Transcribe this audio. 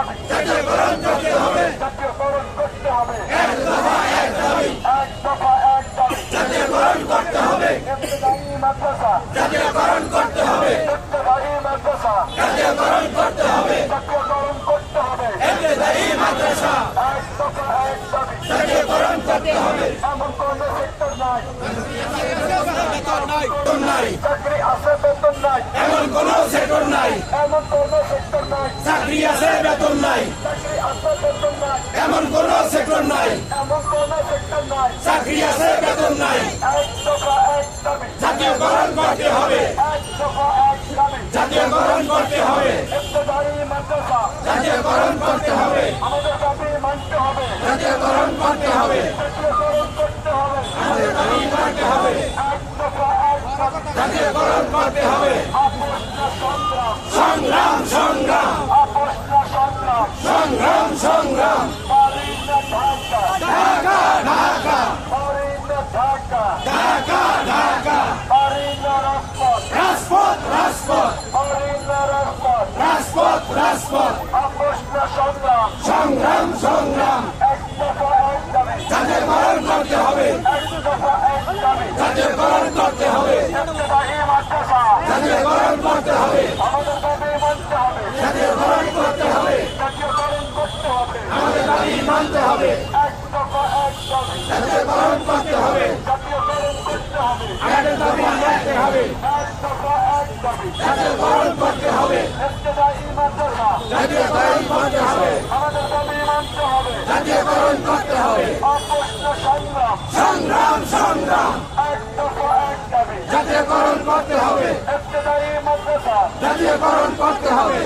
জাতীয়করণ করতে হবে জাতীয়করণ করতে হবে এক দফা এক দাবি এক দফা এক দাবি জাতীয়করণ করতে হবে মাদ্রাসা জাতীয়করণ সেক্টর নাই চাকরি আছে বেতন নাই এমন কোন সেক্টর নাই এমন কোন সেক্টর নাই চাকরি আছে নাই। এমন কোন সেক্টর নাই। চাকরি আছে, বেতন নাই। জাতীয়করণ করতে হবে। জাতীয়করণ করতে হবে। জাতীয়করণ করতে হবে। জাতীয়করণ করতে হবে। আমাদের দাবি হবে। জাতীয়করণ করতে হবে। রাজপথ। পারিনা রাজপথ রাজপথ। রাজপথ আপসনা সংগ্রাম সংগ্রাম। সংগ্রাম এক দফা করতে হবে। এক দফা দাবি জাতীয়করণ করতে হবে। ইবতদায়ী মাদ্রাসা করতে হবে। আমাদের দাবি মানতে হবে জাতীয়করণ করতে হবে। জাতীয়করণ করতে হবে আমাদের দাবি মানতে হবে। এক দফা করতে হবে জাতীয়করণ করতে হবে। আমাদের দাবি মানতে হবে। দাবি জাতীয়করণ করতে হবে জাতীয় বরণ করতে হবে জাতীয় বরণ করতে হবে সংগ্রাম সংগ্রাম জাতীয়করণ করতে হবে জাতীয়করণ করতে হবে।